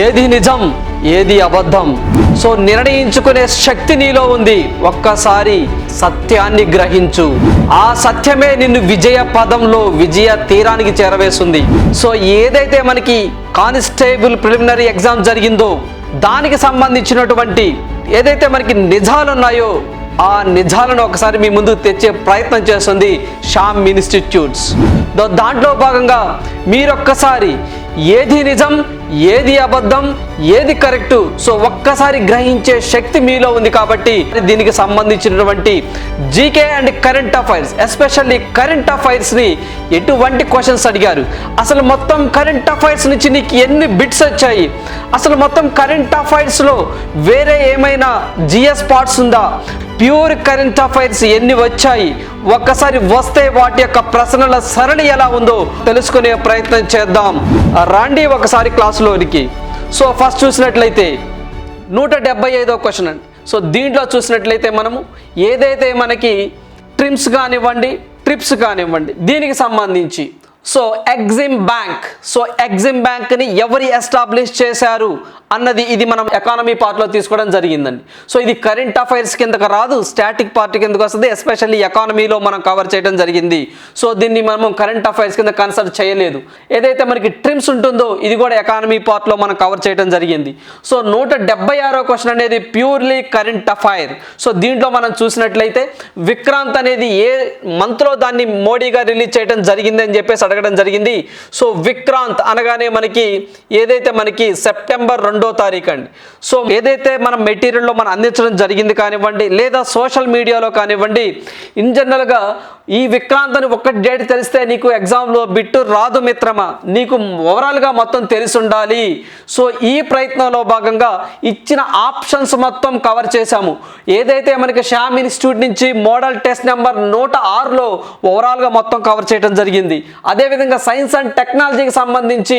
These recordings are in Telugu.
ఏది నిజం ఏది అబద్ధం? సో నిర్ణయించుకునే శక్తి నీలో ఉంది. ఒక్కసారి సత్యాన్ని గ్రహించు. ఆ సత్యమే నిన్ను విజయ పదంలో విజయ తీరానికి చేరవేస్తుంది. సో ఏదైతే మనకి కానిస్టేబుల్ ప్రిలిమినరీ ఎగ్జామ్ జరిగిందో దానికి సంబంధించినటువంటి ఏదైతే మనకి నిజాలు ఉన్నాయో ఆ నిజాలను ఒకసారి మీ ముందు తెచ్చే ప్రయత్నం చేస్తుంది షామ్ ఇన్స్టిట్యూట్స్. దాంట్లో భాగంగా మీరొక్కసారి ఏది నిజం ఏది అబద్ధం ఏది కరెక్టు సో ఒక్కసారి గ్రహించే శక్తి మీలో ఉంది కాబట్టి దీనికి సంబంధించినటువంటి GK and current affairs especially current అఫైర్స్ని ఎటువంటి క్వశ్చన్స్ అడిగారు? అసలు మొత్తం కరెంట్ అఫైర్స్ నుంచి నీకు ఎన్ని బిట్స్ వచ్చాయి? అసలు మొత్తం కరెంట్ అఫైర్స్లో వేరే ఏమైనా జిఎస్ పార్ట్స్ ఉందా? ప్యూర్ కరెంట్ అఫైర్స్ ఎన్ని వచ్చాయి? ఒక్కసారి వస్తే వాటి యొక్క ప్రశ్నల సరళి ఎలా ఉందో తెలుసుకునే ప్రయత్నం చేద్దాం. రండి ఒకసారి క్లాసులోనికి. సో ఫస్ట్ చూసినట్లయితే నూట డెబ్బై ఐదో క్వశ్చన్ అండి. సో దీంట్లో చూసినట్లయితే మనము ఏదైతే మనకి ట్రిమ్స్ కానివ్వండి ట్రిప్స్ కానివ్వండి దీనికి సంబంధించి so EXIM bank so EXIM బ్యాంక్ని ఎవరు ఎస్టాబ్లిష్ చేశారు అన్నది ఇది మనం ఎకానమీ పార్ట్లో తీసుకోవడం జరిగిందండి. సో ఇది కరెంట్ అఫైర్స్ కిందకు రాదు స్టాటిక్ పార్ట్ కిందకు వస్తుంది ఎస్పెషల్లీ ఎకానమీలో మనం కవర్ చేయడం జరిగింది. సో దీన్ని మనం కరెంట్ అఫైర్స్ కింద కన్సల్ట్ చేయలేదు. ఏదైతే మనకి ట్రిమ్స్ ఉంటుందో ఇది కూడా ఎకానమీ పార్ట్లో మనం కవర్ చేయడం జరిగింది. సో నూట డెబ్బై ఆరో క్వశ్చన్ అనేది ప్యూర్లీ కరెంట్ అఫైర్ సో దీంట్లో మనం చూసినట్లయితే విక్రాంత్ అనేది ఏ మంత్లో దాన్ని మోడీగా రిలీజ్ చేయడం జరిగిందని చెప్పేసి అడగడం జరిగింది. సో విక్రాంత్ అనగానే మనకి ఏదైతే మనకి సెప్టెంబర్ రెండో తారీఖు అండి. సో ఏదైతే మనం మెటీరియల్లో మనం అందించడం జరిగింది కానివ్వండి లేదా సోషల్ మీడియాలో కానివ్వండి ఇన్ జనరల్గా ఈ విక్రాంత్ అని ఒక్క డేట్ తెలిస్తే నీకు ఎగ్జామ్లో బిట్టు రాదు మిత్రమా? నీకు ఓవరాల్గా మొత్తం తెలిసి ఉండాలి. సో ఈ ప్రయత్నంలో భాగంగా ఇచ్చిన ఆప్షన్స్ మొత్తం కవర్ చేశాము. ఏదైతే మనకి శ్యామ్ ఇన్స్టిట్యూట్ నుంచి మోడల్ టెస్ట్ నెంబర్ నూట ఆరులో ఓవరాల్గా మొత్తం కవర్ చేయడం జరిగింది. అదేవిధంగా సైన్స్ అండ్ టెక్నాలజీకి సంబంధించి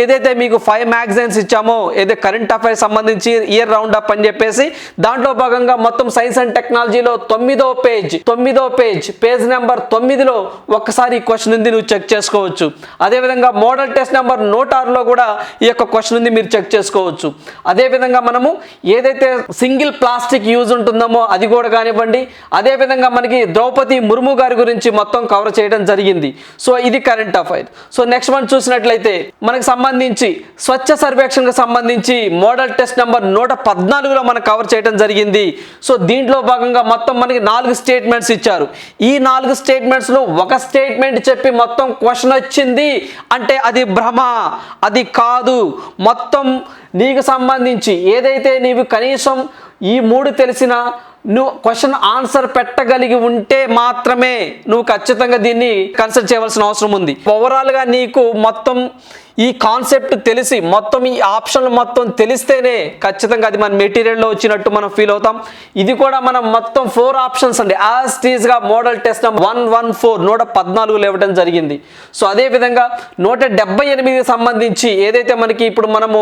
ఏదైతే మీకు ఫైవ్ మ్యాగజైన్స్ ఇచ్చామో ఏదైతే కరెంట్ అఫైర్స్ సంబంధించి ఇయర్ రౌండ్ అప్ అని చెప్పేసి దాంట్లో భాగంగా మొత్తం సైన్స్ అండ్ టెక్నాలజీలో తొమ్మిదో పేజ్ తొమ్మిదో పేజ్ పేజ్ నెంబర్ తొమ్మిదిలో ఒక్కసారి ఈ క్వశ్చన్ ఉంది నువ్వు చెక్ చేసుకోవచ్చు. అదేవిధంగా మోడల్ టెస్ట్ నెంబర్ నూట ఆరులో కూడా ఈ యొక్క క్వశ్చన్ ఉంది మీరు చెక్ చేసుకోవచ్చు. అదేవిధంగా మనము ఏదైతే సింగిల్ ప్లాస్టిక్ యూజ్ ఉంటుందమో అది కూడా కానివ్వండి. అదేవిధంగా మనకి ద్రౌపది ముర్ము గారి గురించి మొత్తం కవర్ చేయడం జరిగింది. సో ఇది current affair so next month చూసినట్లయితే మనకు సంబంధించి స్వచ్ఛ సర్వేక్షణకు సంబంధించి మోడల్ టెస్ట్ నెంబర్ నూట పద్నాలుగులో మనం కవర్ చేయడం జరిగింది. సో దీంట్లో భాగంగా మొత్తం మనకి నాలుగు స్టేట్మెంట్స్ ఇచ్చారు. ఈ నాలుగు స్టేట్మెంట్స్లో ఒక స్టేట్మెంట్ చెప్పి మొత్తం క్వశ్చన్ వచ్చింది. అంటే అది భ్రమ అది కాదు. మొత్తం నీకు సంబంధించి ఏదైతే నీవు కనీసం ఈ మూడు తెలిసిన నువ్వు క్వశ్చన్ ఆన్సర్ పెట్టగలిగి ఉంటే మాత్రమే నువ్వు ఖచ్చితంగా దీన్ని కన్సిడర్ చేయవలసిన అవసరం ఉంది. ఓవరాల్గా నీకు మొత్తం ఈ కాన్సెప్ట్ తెలిసి మొత్తం ఈ ఆప్షన్లు మొత్తం తెలిస్తేనే ఖచ్చితంగా అది మన మెటీరియల్లో వచ్చినట్టు మనం ఫీల్ అవుతాం. ఇది కూడా మనం మొత్తం ఫోర్ ఆప్షన్స్ అండి. As టీజ్గా model test one one four నూట పద్నాలుగు ఇవ్వడం జరిగింది. సో అదేవిధంగా నూట డెబ్బై ఎనిమిదికి సంబంధించి ఏదైతే మనకి ఇప్పుడు మనము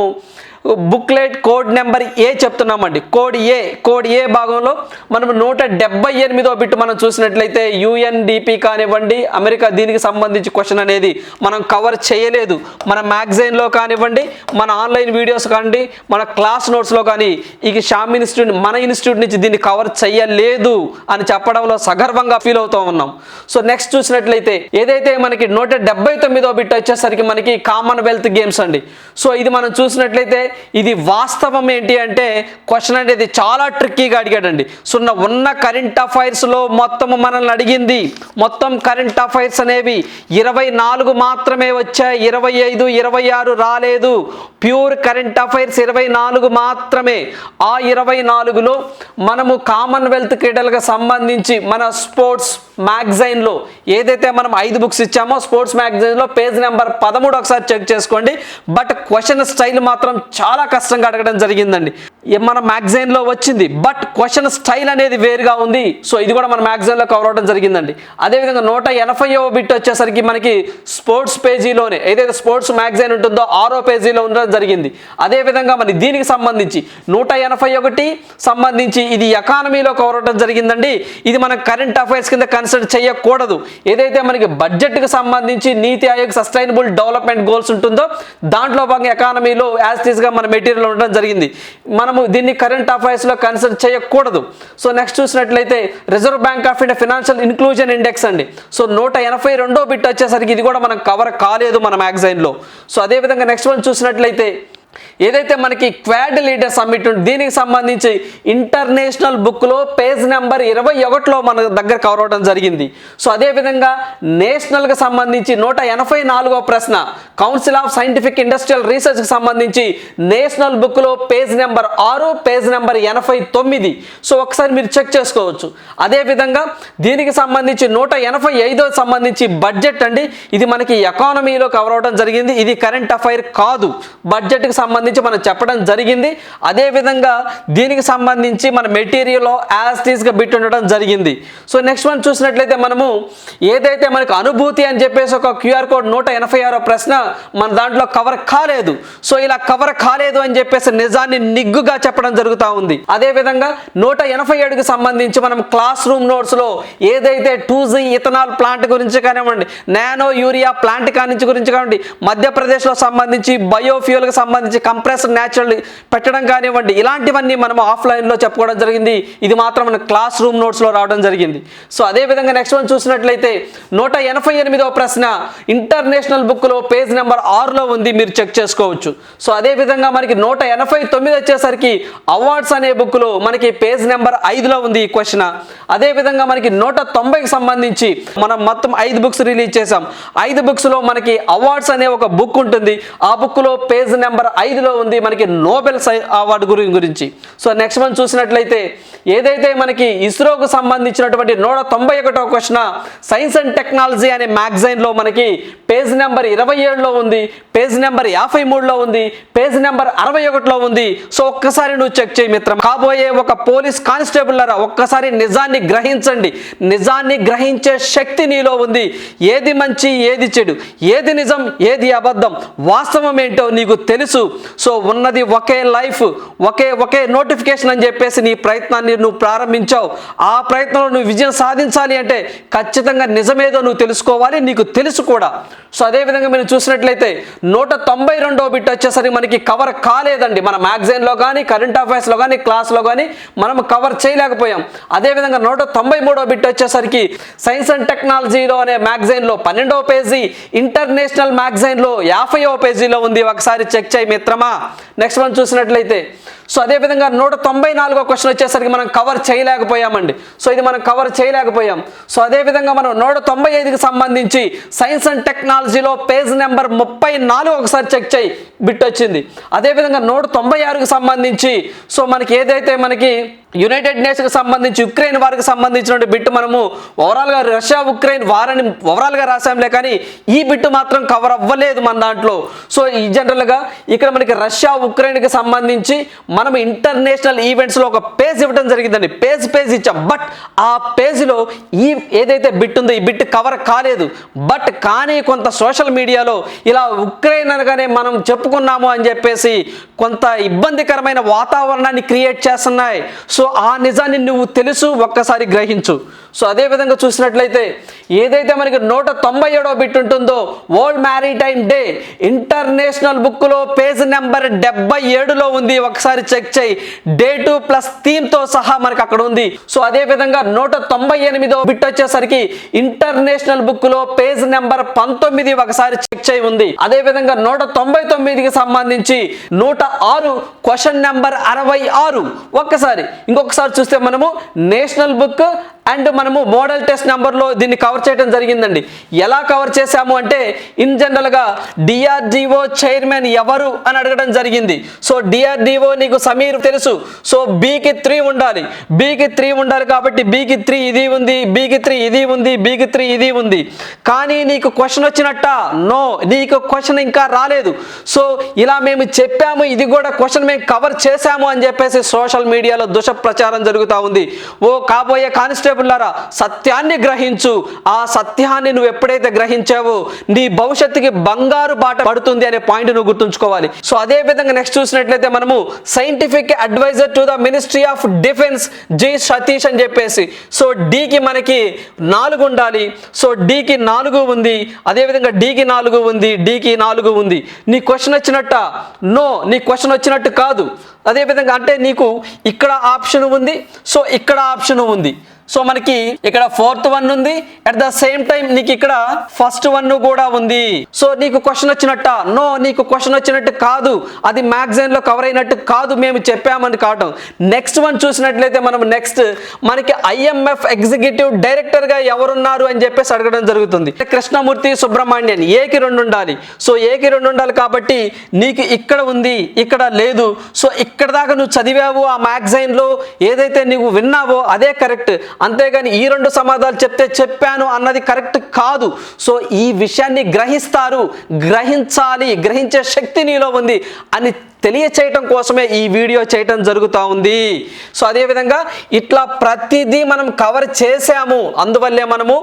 బుక్లెట్ కోడ్ నెంబర్ ఏ చెప్తున్నామండి? కోడ్ ఏ కోడ్ ఏ భాగంలో మనం నూట డెబ్బై ఎనిమిదో బిట్ మనం చూసినట్లయితే యుఎన్డిపి కానివ్వండి అమెరికా దీనికి సంబంధించి క్వశ్చన్ అనేది మనం కవర్ చేయలేదు. మన మ్యాగజైన్లో కానివ్వండి మన ఆన్లైన్ వీడియోస్ కానివ్వండి మన క్లాస్ నోట్స్లో కానీ ఇక షామ్ ఇన్స్టిట్యూట్ మన ఇన్స్టిట్యూట్ నుంచి దీన్ని కవర్ చేయలేదు అని చెప్పడంలో సగర్వంగా ఫీల్ అవుతూ ఉన్నాం. సో నెక్స్ట్ చూసినట్లయితే ఏదైతే మనకి నూట డెబ్బై తొమ్మిదో బిట్ వచ్చేసరికి మనకి కామన్వెల్త్ గేమ్స్ అండి. సో ఇది మనం చూసినట్లయితే ఇది వాస్తవం ఏంటి అంటే క్వశ్చన్ అనేది చాలా ట్రిక్కీగా అడిగాడండి. సో ఉన్న- ఉన్న కరెంట్ అఫైర్స్లో మొత్తం మనల్ని అడిగింది. మొత్తం కరెంట్ అఫైర్స్ అనేవి ఇరవై నాలుగు మాత్రమే వచ్చాయి ఇరవై ఐదు ఇరవై ఆరు రాలేదు. ప్యూర్ కరెంట్ అఫైర్స్ ఇరవై నాలుగు మాత్రమే. ఆ ఇరవై నాలుగులో మనము కామన్వెల్త్ క్రీడలకు సంబంధించి మన స్పోర్ట్స్ మ్యాగజైన్లో ఏదైతే మనం ఐదు బుక్స్ ఇచ్చామో స్పోర్ట్స్ మ్యాగజైన్లో పేజ్ నెంబర్ పదమూడు ఒకసారి చెక్ చేసుకోండి. బట్ క్వశ్చన్ స్టైల్ మాత్రం చాలా కష్టంగా అడగడం జరిగిందండి. మన మ్యాగజైన్లో వచ్చింది. బట్ క్వశ్చన్ స్టైల్ అనేది వేరుగా ఉంది. సో ఇది కూడా మన మ్యాగజైన్లో కవర్ అవడం జరిగిందండి. అదేవిధంగా నూట ఎనభైవ బిట్ వచ్చేసరికి మనకి స్పోర్ట్స్ పేజీలోనే ఏదైతే స్పోర్ట్స్ మ్యాగజైన్ ఉంటుందో ఆరో పేజీలో ఉండడం జరిగింది. అదేవిధంగా మరి దీనికి సంబంధించి నూట ఎనభై ఒకటి సంబంధించి ఇది ఎకానమీలో కవర్ జరిగిందండి. ఇది మనం కరెంట్ అఫైర్స్ కింద కన్సిడర్ చేయకూడదు. ఏదైతే మనకి బడ్జెట్కి సంబంధించి నీతి ఆయోగ్ సస్టైనబుల్ డెవలప్మెంట్ గోల్స్ ఉంటుందో దాంట్లో భాగంగా ఎకానమీలో యాజ్గా మన మెటీరియల్ ఉండడం జరిగింది. మనము దీన్ని కరెంట్ అఫైర్స్లో కన్సిడర్ చేయకూడదు. సో నెక్స్ట్ చూసినట్లయితే reserve bank of India financial inclusion index అండి. సో నూట ఎనభై రెండో బిట్ వచ్చేసరికి ఇది కూడా మనం కవర్ కాలేదు మన మ్యాగజైన్లో సో అదేవిధంగా నెక్స్ట్ వన్ చూసినట్లయితే ఏదైతే మనకి క్వాడ్ లీడర్ సమ్మిట్ దీనికి సంబంధించి ఇంటర్నేషనల్ బుక్లో పేజ్ నెంబర్ ఇరవై ఒకటిలో మన దగ్గర కవర్ అవడం జరిగింది. సో అదేవిధంగా నేషనల్కి సంబంధించి నూట ఎనభై నాలుగో ప్రశ్న కౌన్సిల్ ఆఫ్ సైంటిఫిక్ ఇండస్ట్రియల్ రీసెర్చ్కి సంబంధించి నేషనల్ బుక్లో పేజ్ నెంబర్ ఆరు పేజ్ నెంబర్ ఎనభై తొమ్మిది. సో ఒకసారి మీరు చెక్ చేసుకోవచ్చు. అదేవిధంగా దీనికి సంబంధించి నూట ఎనభై ఐదో సంబంధించి బడ్జెట్ అండి. ఇది మనకి ఎకానమీలో కవర్ అవడం జరిగింది. ఇది కరెంట్ అఫైర్ కాదు. బడ్జెట్కి సంబంధించి మనం చెప్పడం జరిగింది. అదేవిధంగా దీనికి సంబంధించి మన మెటీరియల్లో యాస్టీస్గా బిట్ ఉండడం జరిగింది. సో నెక్స్ట్ వన్ చూసినట్లయితే మనము ఏదైతే మనకు అనుభూతి అని చెప్పేసి ఒక క్యూఆర్ కోడ్ నూట ఎనభై ఆరో ప్రశ్న మన దాంట్లో కవర్ కాలేదు. సో ఇలా కవర్ కాలేదు అని చెప్పేసి నిజాన్ని నిగ్గుగా చెప్పడం జరుగుతూ ఉంది. అదేవిధంగా నూట ఎనభై ఏడుకి సంబంధించి మనం క్లాస్ రూమ్ నోట్స్లో ఏదైతే టూ జీ ఇథనాల్ ప్లాంట్ గురించి కానివ్వండి నానో యూరియా ప్లాంట్ కానించి గురించి కానివ్వండి మధ్యప్రదేశ్లో సంబంధించి బయోఫ్యూల్కి సంబంధించి కంప్రెస్డ్ న్యాచురల్ పెట్టడం కానివ్వండి ఇలాంటివన్నీ మనం ఆఫ్లైన్లో చెప్పుకోవడం జరిగింది. ఇది మాత్రం మన క్లాస్ రూమ్ నోట్స్లో రావడం జరిగింది. సో అదేవిధంగా నెక్స్ట్ వన్ చూసినట్లయితే నూట ఎనభై ఎనిమిదవ ప్రశ్న ఇంటర్నేషనల్ బుక్లో పేజ్ నెంబర్ ఆరులో ఉంది మీరు చెక్ చేసుకోవచ్చు. సో అదేవిధంగా మనకి నూట ఎనభై తొమ్మిది వచ్చేసరికి అవార్డ్స్ అనే బుక్లో మనకి పేజ్ నెంబర్ ఐదులో ఉంది ఈ క్వశ్చన్ అదేవిధంగా మనకి నూట తొంభైకి సంబంధించి మనం మొత్తం ఐదు బుక్స్ రిలీజ్ చేసాం ఐదు బుక్స్లో మనకి అవార్డ్స్ అనే ఒక బుక్ ఉంటుంది. ఆ బుక్లో పేజ్ నెంబర్ ఐదులో ఉంది మనకి నోబెల్ అవార్డు గురి గురించి. సో నెక్స్ట్ మనం చూసినట్లయితే ఏదైతే మనకి ఇస్రోకు సంబంధించినటువంటి నూట తొంభై ఒకటో క్వశ్చన్ సైన్స్ అండ్ టెక్నాలజీ అనే మ్యాగజైన్లో మనకి పేజ్ నెంబర్ ఇరవై ఏడులో ఉంది పేజ్ నెంబర్ యాభై మూడులో ఉంది పేజ్ నెంబర్ అరవై ఒకటిలో ఉంది. సో ఒక్కసారి నువ్వు చెక్ చేయి మిత్రం. కాబోయే ఒక పోలీస్ కానిస్టేబుల్ ఒక్కసారి నిజాన్ని గ్రహించండి. నిజాన్ని గ్రహించే శక్తి నీలో ఉంది. ఏది మంచి ఏది చెడు ఏది నిజం ఏది అబద్ధం వాస్తవం ఏంటో నీకు తెలుసు. సో ఉన్నది ఒకే లైఫ్ ఒకే ఒకే నోటిఫికేషన్ అని చెప్పేసి నీ ప్రయత్నాన్ని నువ్వు ప్రారంభించావు. ఆ ప్రయత్నంలో నువ్వు విజయం సాధించాలి అంటే ఖచ్చితంగా నిజమేదో నువ్వు తెలుసుకోవాలి నీకు తెలుసు కూడా. సో అదేవిధంగా మీరు చూసినట్లయితే నూట తొంభై రెండో బిట్ వచ్చేసరికి మనకి కవర్ కాలేదండి. మన మ్యాగజైన్లో కానీ కరెంట్ అఫైర్స్లో కానీ క్లాస్లో కానీ మనం కవర్ చేయలేకపోయాం. అదేవిధంగా నూట తొంభై మూడో బిట్ వచ్చేసరికి సైన్స్ అండ్ టెక్నాలజీలో అనే మ్యాగజైన్లో పన్నెండవ పేజీ ఇంటర్నేషనల్ మ్యాగజైన్లో యాభైవ పేజీలో ఉంది. ఒకసారి చెక్ చేయి మిత్రమా నెక్స్ట్ మనం చూసినట్లయితే. సో అదేవిధంగా నూట తొంభై నాలుగో క్వశ్చన్ వచ్చేసరికి మనం కవర్ చేయలేకపోయామండి. సో ఇది మనం కవర్ చేయలేకపోయాం. సో అదేవిధంగా మనం నూట తొంభై ఐదుకి సంబంధించి సైన్స్ అండ్ టెక్నాలజీలో పేజ్ నెంబర్ ముప్పై నాలుగు ఒకసారి చెక్ చేయి. బిట్ వచ్చింది. అదేవిధంగా నూట తొంభై ఆరుకి సంబంధించి. సో మనకి ఏదైతే మనకి యునైటెడ్ నేషన్కి సంబంధించి ఉక్రెయిన్ వారికి సంబంధించిన బిట్ మనము ఓవరాల్గా రష్యా ఉక్రెయిన్ వారని ఓవరాల్గా రాసాంలే కానీ ఈ బిట్ మాత్రం కవర్ అవ్వలేదు మన దాంట్లో. సో ఈ జనరల్గా ఇక్కడ మనకి రష్యా ఉక్రెయిన్కి సంబంధించి మనం ఇంటర్నేషనల్ ఈవెంట్స్లో ఒక పేజ్ ఇవ్వడం జరిగిందండి. పేజ్ పేజ్ ఇచ్చాం. బట్ ఆ పేజ్లో ఈ ఏదైతే బిట్ ఉందో ఈ బిట్ కవర్ కాలేదు. బట్ కానీ కొంత సోషల్ మీడియాలో ఇలా ఉక్రెయిన్ అనగానే మనం చెప్పుకున్నాము అని చెప్పేసి కొంత ఇబ్బందికరమైన వాతావరణాన్ని క్రియేట్ చేస్తున్నాయి. సో సో ఆ నిజాన్ని నువ్వు తెలుసు ఒక్కసారి గ్రహించు. సో అదే విధంగా చూసినట్లయితే ఏదైతే మనకి నూట తొంభై ఏడో బిట్ ఉంటుందో వరల్డ్ మ్యారీటైమ్ డే ఇంటర్నేషనల్ బుక్లో పేజ్ నెంబర్ డెబ్బై ఏడులో ఉంది. ఒకసారి చెక్ చేయి. డే టూ ప్లస్ థీమ్తో సహా మనకి అక్కడ ఉంది. సో అదేవిధంగా నూట తొంభై ఎనిమిదో బిట్ వచ్చేసరికి ఇంటర్నేషనల్ బుక్లో పేజ్ నెంబర్ పంతొమ్మిది ఒకసారి చెక్ చేయి ఉంది. అదేవిధంగా నూట తొంభై తొమ్మిదికి సంబంధించి నూట ఆరు క్వశ్చన్ నెంబర్ అరవై ఆరు. ఒక్కసారి ఇంకొకసారి చూస్తే మనము నేషనల్ బుక్ అండ్ మనము మోడల్ టెస్ట్ నెంబర్లో దీన్ని కవర్ చేయడం జరిగిందండి. ఎలా కవర్ చేశాము అంటే ఇన్ జనరల్గా డిఆర్డిఓ చైర్మన్ ఎవరు అని అడగడం జరిగింది. సో డిఆర్డిఓ నీకు సమీర్ తెలుసు. సో బీకి త్రీ ఉండాలి. బీకి త్రీ ఉండాలి కాబట్టి బీకి త్రీ ఇది ఉంది బీకి త్రీ ఇది ఉంది బీకి త్రీ ఇది ఉంది. కానీ నీకు క్వశ్చన్ వచ్చినట్ట? నో నీకు క్వశ్చన్ ఇంకా రాలేదు. సో ఇలా మేము చెప్పాము ఇది కూడా క్వశ్చన్ మేము కవర్ చేశాము అని చెప్పేసి సోషల్ మీడియాలో దుష ప్రచారం జరుగుతూ ఉంది. ఓ కాబోయే కానిస్టేబుల్లారా సత్యాన్ని గ్రహించు. ఆ సత్యాన్ని నువ్వు ఎప్పుడైతే గ్రహించావో నీ భవిష్యత్తుకి బంగారు బాట పడుతుంది అనే పాయింట్ నువ్వు గుర్తుంచుకోవాలి. సో అదే విధంగా నెక్స్ట్ చూసినట్లయితే మనము scientific adviser to the ministry of defence G Satish అని చెప్పేసి. సో డికి మనకి నాలుగు ఉండాలి. సో డికి నాలుగు ఉంది. అదేవిధంగా డికి నాలుగు ఉంది. డికి నాలుగు ఉంది. నీ క్వశ్చన్ వచ్చినట్ట? నో నీ క్వశ్చన్ వచ్చినట్టు కాదు. అదేవిధంగా అంటే నీకు ఇక్కడ ఆప్షన్ ఉంది. సో ఇక్కడ ఆప్షన్ ఉంది. సో మనకి ఇక్కడ ఫోర్త్ వన్ ఉంది. అట్ ద సేమ్ టైం నీకు ఇక్కడ ఫస్ట్ వన్ కూడా ఉంది. సో నీకు క్వశ్చన్ వచ్చినట్ట? నో నీకు క్వశ్చన్ వచ్చినట్టు కాదు. అది మ్యాగజైన్లో కవర్ అయినట్టు కాదు మేము చెప్పామని కావటం. నెక్స్ట్ వన్ చూసినట్లయితే మనం నెక్స్ట్ మనకి ఐఎంఎఫ్ ఎగ్జిక్యూటివ్ డైరెక్టర్గా ఎవరున్నారు అని చెప్పేసి అడగడం జరుగుతుంది. కృష్ణమూర్తి సుబ్రహ్మణ్యన్ ఏకి రెండు ఉండాలి. సో ఏకి రెండు ఉండాలి కాబట్టి నీకు ఇక్కడ ఉంది ఇక్కడ లేదు. సో ఇక్కడ దాకా నువ్వు చదివావు ఆ మ్యాగజైన్లో. ఏదైతే నువ్వు విన్నావో అదే కరెక్ట్ అంతేగాని ఈ రెండు సమాధానాలు చెప్తే చెప్పాను అన్నది కరెక్ట్ కాదు. సో ఈ విషయాన్ని గ్రహిస్తారు. గ్రహించాలి. గ్రహించే శక్తి నీలో ఉంది అని తెలియచేయటం కోసమే ఈ వీడియో చేయటం జరుగుతూ ఉంది. సో అదేవిధంగా ఇట్లా ప్రతిదీ మనం కవర్ చేసాము అందువల్లే మనము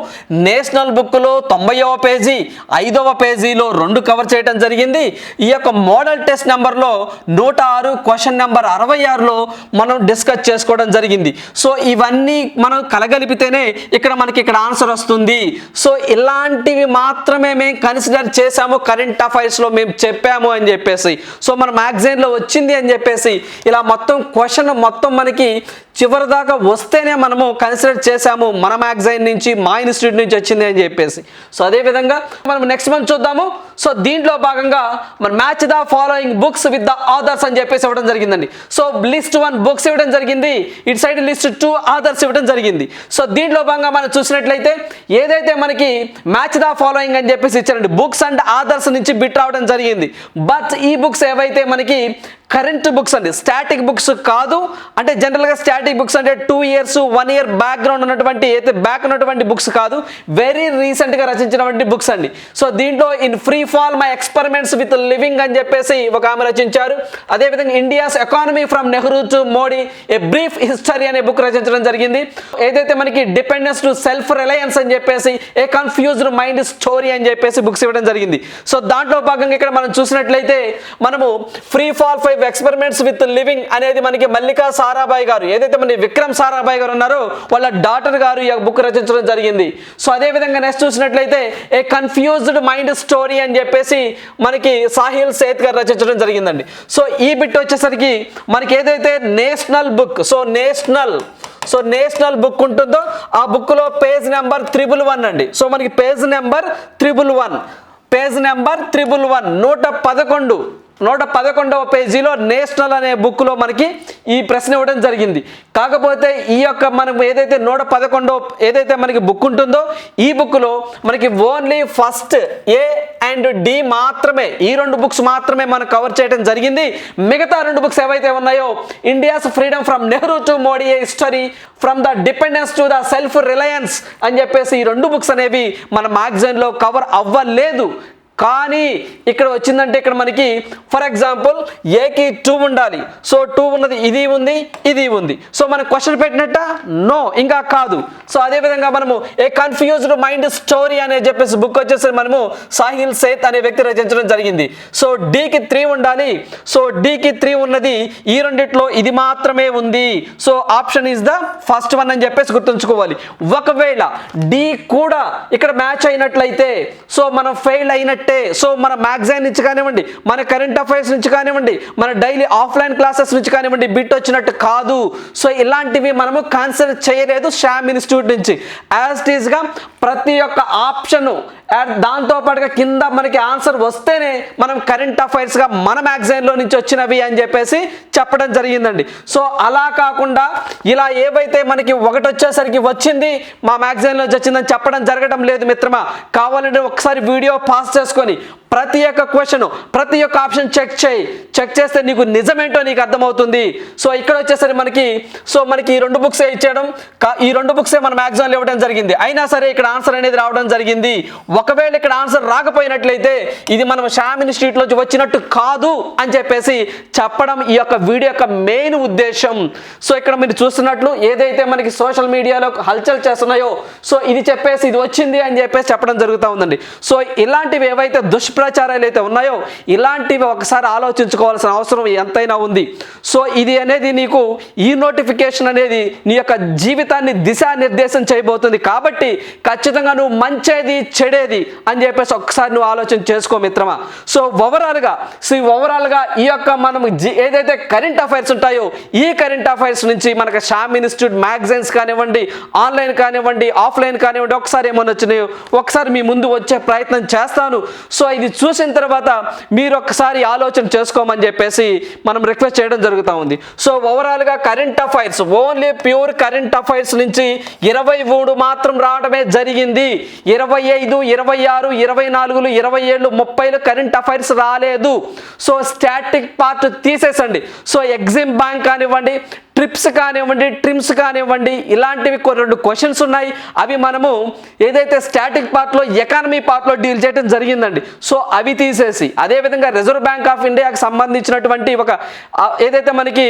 నేషనల్ బుక్లో తొంభైవ పేజీ ఐదవ పేజీలో రెండు కవర్ చేయటం జరిగింది. ఈ యొక్క మోడల్ టెస్ట్ నెంబర్లో నూట ఆరు క్వశ్చన్ నెంబర్ అరవై ఆరులో మనం డిస్కస్ చేసుకోవడం జరిగింది. సో ఇవన్నీ మనం కలగలిపితేనే ఇక్కడ మనకి ఇక్కడ ఆన్సర్ వస్తుంది. సో ఇలాంటివి మాత్రమే మేము కన్సిడర్ చేసాము కరెంట్ అఫైర్స్లో మేము చెప్పాము అని చెప్పేసి. సో మనం మ్యాక్సిమం డిజైన్లో వచ్చింది అని చెప్పేసి ఇలా మొత్తం క్వశ్చన్ మొత్తం మనకి చివరి దాకా వస్తేనే మనము కన్సిడర్ చేశాము మన మ్యాగజైన్ నుంచి మా ఇన్స్టిట్యూట్ నుంచి వచ్చింది అని చెప్పేసి. సో అదే విధంగా మనం నెక్స్ట్ మంత్ చూద్దాము. సో దీంట్లో భాగంగా మన match the following books with the authors అని చెప్పేసి ఇవ్వడం జరిగిందండి. సో లిస్ట్ వన్ బుక్స్ ఇవ్వడం జరిగింది. ఇటు సైడ్ లిస్ట్ టూ ఆథర్స్ ఇవ్వడం జరిగింది. సో దీంట్లో భాగంగా మనం చూసినట్లయితే ఏదైతే మనకి మ్యాచ్ ద ఫాలోయింగ్ అని చెప్పేసి ఇచ్చారండి బుక్స్ అండ్ ఆథర్స్ నుంచి బిట్ రావడం జరిగింది. బట్ ఈ బుక్స్ ఏవైతే మనకి కరెంట్ బుక్స్ అండి. స్టాటిక్ బుక్స్ కాదు. అంటే జనరల్గా స్టాటిక్ బుక్స్ అంటే two years one year background ఉన్నటువంటి అయితే బ్యాక్ ఉన్నటువంటి బుక్స్ కాదు వెరీ రీసెంట్గా రచించినటువంటి బుక్స్ అండి. సో దీంట్లో in free fall my experiments with living అని చెప్పేసి ఒక ఆమె రచించారు. అదేవిధంగా India's economy from Nehru to Modi a brief history అనే బుక్ రచించడం జరిగింది. ఏదైతే మనకి డిపెండెన్స్ టు సెల్ఫ్ రిలయన్స్ అని చెప్పేసి ఏ కన్ఫ్యూజ్డ్ మైండ్ స్టోరీ అని చెప్పేసి బుక్స్ ఇవ్వడం జరిగింది. సో దాంట్లో భాగంగా ఇక్కడ మనం చూసినట్లయితే మనము free fall five experiments with living అనేది మనకి మల్లికా సారాభాయ్ గారు. ఏదైతే మన విక్రమ్ సారాభాయ్ గారు ఉన్నారో వాళ్ళ డాటర్ గారు ఈ బుక్ రచించడం జరిగింది. సో అదే విధంగా నెక్స్ట్ చూసినట్లయితే ఏ కన్ఫ్యూజ్డ్ మైండ్ స్టోరీ అని చెప్పేసి మనకి సాహిల్ సేత్ గారు రచించడం జరిగిందండి. సో ఈ బిట్ వచ్చేసరికి మనకి ఏదైతే national book so national so national book ఉంటుందో ఆ బుక్లో పేజ్ నెంబర్ త్రిబుల్ వన్ అండి. సో మనకి page number triple one page number triple one నూట పదకొండు. నూట పదకొండవ పేజీలో నేషనల్ అనే బుక్లో మనకి ఈ ప్రశ్న ఇవ్వడం జరిగింది. కాకపోతే ఈ యొక్క మనం ఏదైతే నూట పదకొండవ ఏదైతే మనకి బుక్ ఉంటుందో ఈ బుక్లో మనకి only first A and D మాత్రమే ఈ రెండు బుక్స్ మాత్రమే మనం కవర్ చేయడం జరిగింది. మిగతా రెండు బుక్స్ ఏవైతే ఉన్నాయో India's freedom from Nehru to Modi history from the dependence to the self reliance అని చెప్పేసి ఈ రెండు బుక్స్ అనేవి మన మ్యాగజైన్లో కవర్ అవ్వలేదు. కానీ ఇక్కడ వచ్చిందంటే ఇక్కడ మనకి ఫర్ ఎగ్జాంపుల్ ఏకి టూ ఉండాలి. సో టూ ఉన్నది ఇది ఉంది ఇది ఉంది. సో మనం క్వశ్చన్ పెట్టినట్ట? నో ఇంకా కాదు. సో అదేవిధంగా మనము ఏ కన్ఫ్యూజ్డ్ మైండ్ స్టోరీ అనే చెప్పేసి బుక్ వచ్చేసి మనము సాహిల్ సేత్ అనే వ్యక్తి రచించడం జరిగింది. సో డికి త్రీ ఉండాలి. సో డికి త్రీ ఉన్నది ఈ రెండిట్లో ఇది మాత్రమే ఉంది. So option is the first one అని చెప్పేసి గుర్తుంచుకోవాలి. ఒకవేళ డి కూడా ఇక్కడ మ్యాచ్ అయినట్లయితే సో మనం ఫెయిల్ అయినట్టు సో మన మ్యాగజైన్ నుంచి కానివ్వండి మన కరెంట్ అఫైర్స్ నుంచి కానివ్వండి మన డైలీ ఆఫ్లైన్ క్లాసెస్ నుంచి కానివ్వండి బిట్ వచ్చినట్టు కాదు. సో ఇలాంటివి మనము కన్సిడర్ చేయలేదు శ్యామ్ ఇన్స్టిట్యూట్ నుంచి. యాజ్ ఇట్ ఈస్గా ప్రతి ఒక్క ఆప్షను దాంతో పాటుగా కింద మనకి ఆన్సర్ వస్తేనే మనం కరెంట్ అఫైర్స్గా మన మ్యాగజైన్లో నుంచి వచ్చినవి అని చెప్పేసి చెప్పడం జరిగిందండి. సో అలా కాకుండా ఇలా ఏవైతే మనకి ఒకటి వచ్చేసరికి వచ్చింది మా మ్యాగజైన్లో వచ్చిందని చెప్పడం జరగడం లేదు మిత్రమా. కావాలంటే ఒకసారి వీడియో పాస్ చేసుకొని ప్రతి ఒక్క క్వశ్చన్ ప్రతి ఒక్క ఆప్షన్ చెక్ చేయి. చెక్ చేస్తే నీకు నిజమేంటో నీకు అర్థమవుతుంది. సో ఇక్కడ వచ్చేసరికి మనకి సో మనకి ఈ రెండు బుక్సే ఇచ్చేయడం ఈ రెండు బుక్సే మన ఎగ్జామ్లు ఇవ్వడం జరిగింది. అయినా సరే ఇక్కడ ఆన్సర్ అనేది రావడం జరిగింది. ఒకవేళ ఇక్కడ ఆన్సర్ రాకపోయినట్లయితే ఇది మనం షామ్ ఇన్స్టిట్యూట్ నుంచి వచ్చినట్టు కాదు అని చెప్పేసి చెప్పడం ఈ యొక్క వీడియో యొక్క మెయిన్ ఉద్దేశం. సో ఇక్కడ మీరు చూస్తున్నట్లు ఏదైతే మనకి సోషల్ మీడియాలో హల్చల్ చేస్తున్నాయో సో ఇది చెప్పేసి ఇది వచ్చింది అని చెప్పేసి చెప్పడం జరుగుతూ ఉందండి. సో ఇలాంటివి ఏవైతే దుష్ప్రచారాలు అయితే ఉన్నాయో ఇలాంటివి ఒకసారి ఆలోచించుకోవాల్సిన అవసరం ఎంతైనా ఉంది. సో ఇది అనేది నీకు ఈ నోటిఫికేషన్ అనేది నీ యొక్క జీవితాన్ని దిశానిర్దేశం చేయబోతుంది. కాబట్టి ఖచ్చితంగా నువ్వు మంచేది చెడేది అని చెప్పేసి ఒకసారి నువ్వు ఆలోచన చేసుకో మిత్రమా. సో ఓవరాల్గా సో ఓవరాల్గా ఈ యొక్క మనం ఏదైతే కరెంట్ అఫైర్స్ ఉంటాయో ఈ కరెంట్ అఫైర్స్ నుంచి మనకు షామ్ ఇన్స్టిట్యూట్ మ్యాగజైన్స్ కానివ్వండి ఆన్లైన్ కానివ్వండి ఆఫ్లైన్ కానివ్వండి ఒకసారి ఏమైనా వచ్చినాయో ఒకసారి మీ ముందు వచ్చే ప్రయత్నం చేస్తాను. సో ఇది చూసిన తర్వాత మీరు ఒకసారి ఆలోచన చేసుకోమని చెప్పేసి మనం రిక్వెస్ట్ చేయడం జరుగుతూ ఉంది. సో ఓవరాల్గా current affairs only pure current affairs నుంచి ఇరవై మూడు మాత్రం రావడమే జరిగింది ఇరవై ఐదు ఇరవై ఆరు ఇరవై నాలుగులు ఇరవై ఏళ్ళు ముప్పైలు కరెంట్ అఫైర్స్ రాలేదు. సో స్టాటిక్ పార్ట్ తీసేసండి. సో ఎగ్జిమ్ బ్యాంక్ కానివ్వండి ట్రిప్స్ కానివ్వండి ట్రిమ్స్ కానివ్వండి ఇలాంటివి కొన్ని రెండు క్వశ్చన్స్ ఉన్నాయి. అవి మనము ఏదైతే స్టాటిక్ పార్ట్లో ఎకానమీ పార్ట్లో డీల్ చేయడం జరిగిందండి. సో అవి తీసేసి అదేవిధంగా రిజర్వ్ బ్యాంక్ ఆఫ్ ఇండియాకి సంబంధించినటువంటి ఒక ఏదైతే మనకి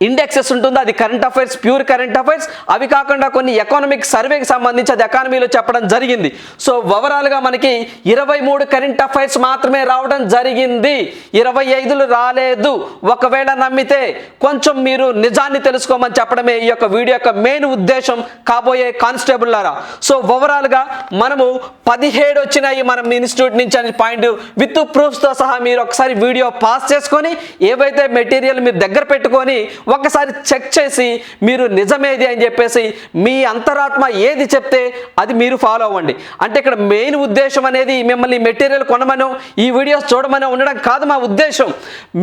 ఇండెక్సెస్ ఉంటుందో అది current affairs pure current affairs అవి కాకుండా కొన్ని ఎకానమిక్ సర్వేకి సంబంధించి అది ఎకానమీలో చెప్పడం జరిగింది. సో ఓవరాల్గా మనకి ఇరవై మూడు కరెంట్ అఫైర్స్ మాత్రమే రావడం జరిగింది. ఇరవై ఐదులు రాలేదు. ఒకవేళ నమ్మితే కొంచెం మీరు నిజాన్ని తెలుసుకోమని చెప్పడమే ఈ యొక్క వీడియో యొక్క మెయిన్ ఉద్దేశం కాబోయే కానిస్టేబుల్లారా సో ఓవరాల్గా మనము పదిహేడు వచ్చినాయి మనం ఇన్స్టిట్యూట్ నుంచి అని పాయింట్ విత్ ప్రూఫ్స్తో సహా మీరు ఒకసారి వీడియో పాస్ చేసుకొని ఏవైతే మెటీరియల్ మీరు దగ్గర పెట్టుకొని ఒకసారి చెక్ చేసి మీరు నిజమేది అని చెప్పేసి మీ అంతరాత్మ ఏది చెప్తే అది మీరు ఫాలో అవ్వండి. అంటే ఇక్కడ మెయిన్ ఉద్దేశం అనేది మిమ్మల్ని మెటీరియల్ కొనమనో ఈ వీడియోస్ చూడమనో ఉండడం కాదు మా ఉద్దేశం.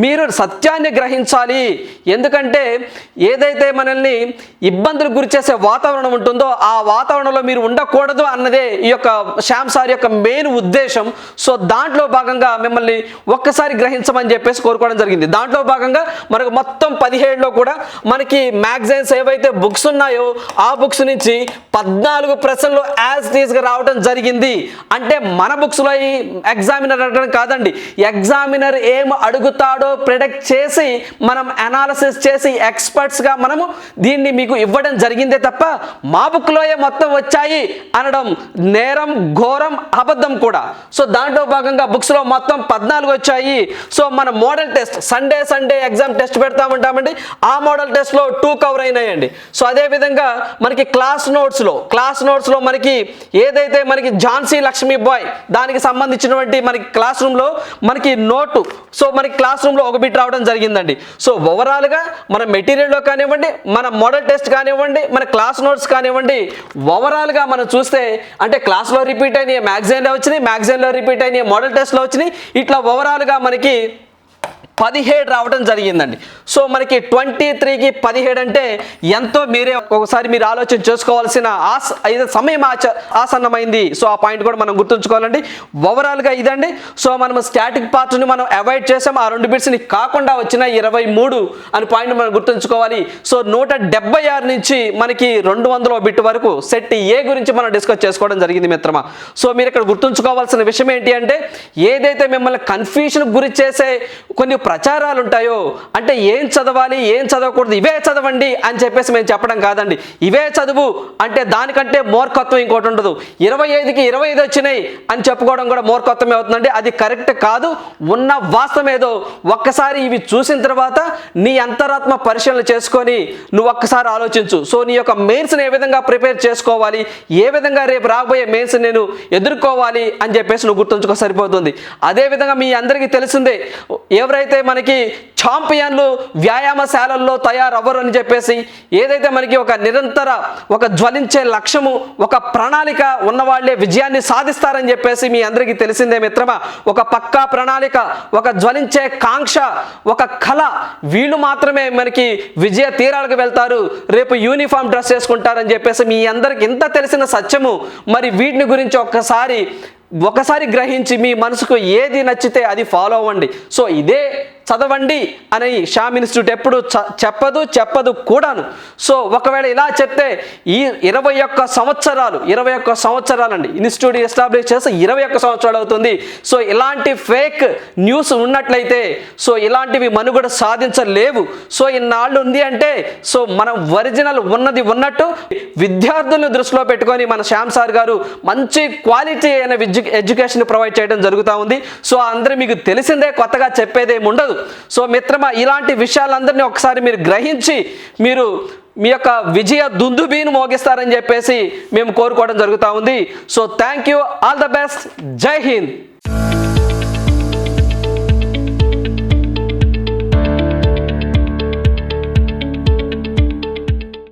మీరు సత్యాన్ని గ్రహించాలి. ఎందుకంటే ఏదైతే మనల్ని ఇబ్బందులు గురి చేసే వాతావరణం ఉంటుందో ఆ వాతావరణంలో మీరు ఉండకూడదు అన్నదే ఈ యొక్క శ్యామ్ సార్ యొక్క మెయిన్ ఉద్దేశం. సో దాంట్లో భాగంగా మిమ్మల్ని ఒక్కసారి గ్రహించమని చెప్పేసి కోరుకోవడం జరిగింది. దాంట్లో భాగంగా మనకు మొత్తం పదిహేడులో కూడా మనకి మ్యాగజైన్స్ ఏవైతే బుక్స్ ఉన్నాయో ఆ బుక్స్ నుంచి పద్నాలుగు ప్రశ్నలు యాజ్ తీసుకు రావడం జరిగింది. అంటే మన బుక్స్లో ఈ ఎగ్జామినర్ అడగడం కాదండి. ఎగ్జామినర్ ఏం అడుగుతాడో ప్రిడక్ట్ చేసి మనం అనాలసిస్ చేసి ఎక్స్పర్ట్స్గా మనము దీన్ని మీకు ఇవ్వడం జరిగిందే తప్ప మా బుక్లోయే మొత్తం వచ్చాయి అనడం నేరం ఘోరం అబద్ధం కూడా. సో దాంట్లో భాగంగా బుక్స్లో మొత్తం పద్నాలుగు వచ్చాయి. సో మన model test Sunday Sunday exam test పెడతా ఉంటామండి. ఆ మోడల్ టెస్ట్లో టూ కవర్ అయినాయండి. సో అదే విధంగా మనకి క్లాస్ నోట్స్లో క్లాస్ నోట్స్లో మనకి ఏదైతే మనకి ఝాన్సీ లక్ష్మీ బాయ్ దానికి సంబంధించినటువంటి మనకి క్లాస్ రూమ్లో మనకి నోటు సో మనకి క్లాస్ రూమ్లో ఒక బిట్ రావడం జరిగిందండి. సో ఓవరాల్గా మన మెటీరియల్లో కానివ్వండి మన మోడల్ టెస్ట్ కానివ్వండి మన క్లాస్ నోట్స్ కానివ్వండి ఓవరాల్గా మనం చూస్తే అంటే క్లాస్లో రిపీట్ అయినాయి మ్యాగజైన్లో వచ్చినాయి మ్యాగజైన్లో రిపీట్ అయినాయి మోడల్ టెస్ట్లో వచ్చినాయి ఇట్లా ఓవరాల్గా మనకి పదిహేడు రావడం జరిగిందండి. సో మనకి ట్వంటీ త్రీకి పదిహేడు అంటే ఎంతో మీరే ఒకసారి మీరు ఆలోచన చేసుకోవాల్సిన ఆస ఇది సమయం ఆచ ఆసన్నమైంది. సో ఆ పాయింట్ కూడా మనం గుర్తుంచుకోవాలండి. ఓవరాల్గా ఇదండి. సో మనం స్టాటిక్ పార్ట్ని మనం అవాయిడ్ చేసాం ఆ రెండు బిట్స్ని కాకుండా వచ్చిన ఇరవై మూడు అని పాయింట్ మనం గుర్తుంచుకోవాలి. సో నూట డెబ్బై ఆరు నుంచి మనకి రెండు వందల బిట్ వరకు సెట్ ఏ గురించి మనం డిస్కస్ చేసుకోవడం జరిగింది మిత్రమా? సో మీరు ఇక్కడ గుర్తుంచుకోవాల్సిన విషయం ఏంటి అంటే ఏదైతే మిమ్మల్ని కన్ఫ్యూషన్ గురి చేసే కొన్ని ప్రచారాలు ఉంటాయో అంటే ఏం చదవాలి ఏం చదవకూడదు ఇవే చదవండి అని చెప్పేసి మేము చెప్పడం కాదండి. ఇవే చదువు అంటే దానికంటే మూర్ఖత్వం ఇంకోటి ఉండదు ఇరవై ఐదుకి ఇరవై ఐదు వచ్చినాయి అని చెప్పుకోవడం కూడా మూర్ఖత్వమే అవుతుందండి. అది కరెక్ట్ కాదు. ఉన్న వాస్తవం ఏదో. ఒక్కసారి ఇవి చూసిన తర్వాత నీ అంతరాత్మ పరిశీలన చేసుకొని నువ్వు ఒక్కసారి ఆలోచించు. సో నీ యొక్క మెయిన్స్ని ఏ విధంగా ప్రిపేర్ చేసుకోవాలి? ఏ విధంగా రేపు రాబోయే మెయిన్స్ నేను ఎదుర్కోవాలి అని చెప్పేసి నువ్వు గుర్తుంచుకో సరిపోతుంది. అదే విధంగా మీ అందరికీ తెలిసిందే. ఎవరైతే మనకి ఛాంపియన్లు వ్యాయామశాలల్లో తయారవ్వరు అని చెప్పేసి ఏదైతే మనకి ఒక నిరంతర ఒక జ్వలించే లక్ష్యము ఒక ప్రణాళిక ఉన్నవాళ్ళే విజయాన్ని సాధిస్తారని చెప్పేసి మీ అందరికీ తెలిసిందే మిత్రమా. ఒక పక్కా ప్రణాళిక ఒక జ్వలించే కాంక్ష ఒక కళ వీళ్ళు మాత్రమే మనకి విజయ తీరాలకు వెళ్తారు రేపు యూనిఫామ్ డ్రెస్ చేసుకుంటారని చెప్పేసి మీ అందరికి ఇంత తెలిసిన సత్యము మరి వీటిని గురించి ఒక్కసారి ఒకసారి గ్రహించి మీ మనసుకు ఏది నచ్చితే అది ఫాలో అవ్వండి. సో ఇదే చదవండి అని షామ్ ఇన్స్టిట్యూట్ ఎప్పుడు చ- చెప్పదు చెప్పదు కూడాను. సో ఒకవేళ ఇలా చెప్తే ఈ ఇరవై ఒక్క సంవత్సరాలు ఇరవై ఒక్క సంవత్సరాలండి ఇన్స్టిట్యూట్ ఎస్టాబ్లిష్ చేస్తే ఇరవై ఒక్క సంవత్సరాలు అవుతుంది. సో ఇలాంటి ఫేక్ న్యూస్ ఉన్నట్లయితే సో ఇలాంటివి మనుగడ సాధించలేవు. సో ఇన్నాళ్ళు ఉంది అంటే సో మనం ఒరిజినల్ ఉన్నది ఉన్నట్టు విద్యార్థులను దృష్టిలో పెట్టుకొని మన శ్యామ్ సార్ గారు మంచి క్వాలిటీ అయిన ఎడ్యుకేషన్ ప్రొవైడ్ చేయడం జరుగుతూ ఉంది. సో అందరూ మీకు తెలిసిందే కొత్తగా చెప్పేదేమి ఉండదు సో మిత్రమా ఇలాంటి విషయాలందరినీ ఒకసారి మీరు గ్రహించి మీరు మీ యొక్క విజయ దుందుబీను మోగిస్తారని చెప్పేసి మేము కోరుకోవడం జరుగుతూ ఉంది. So thank you all the best Jai Hind.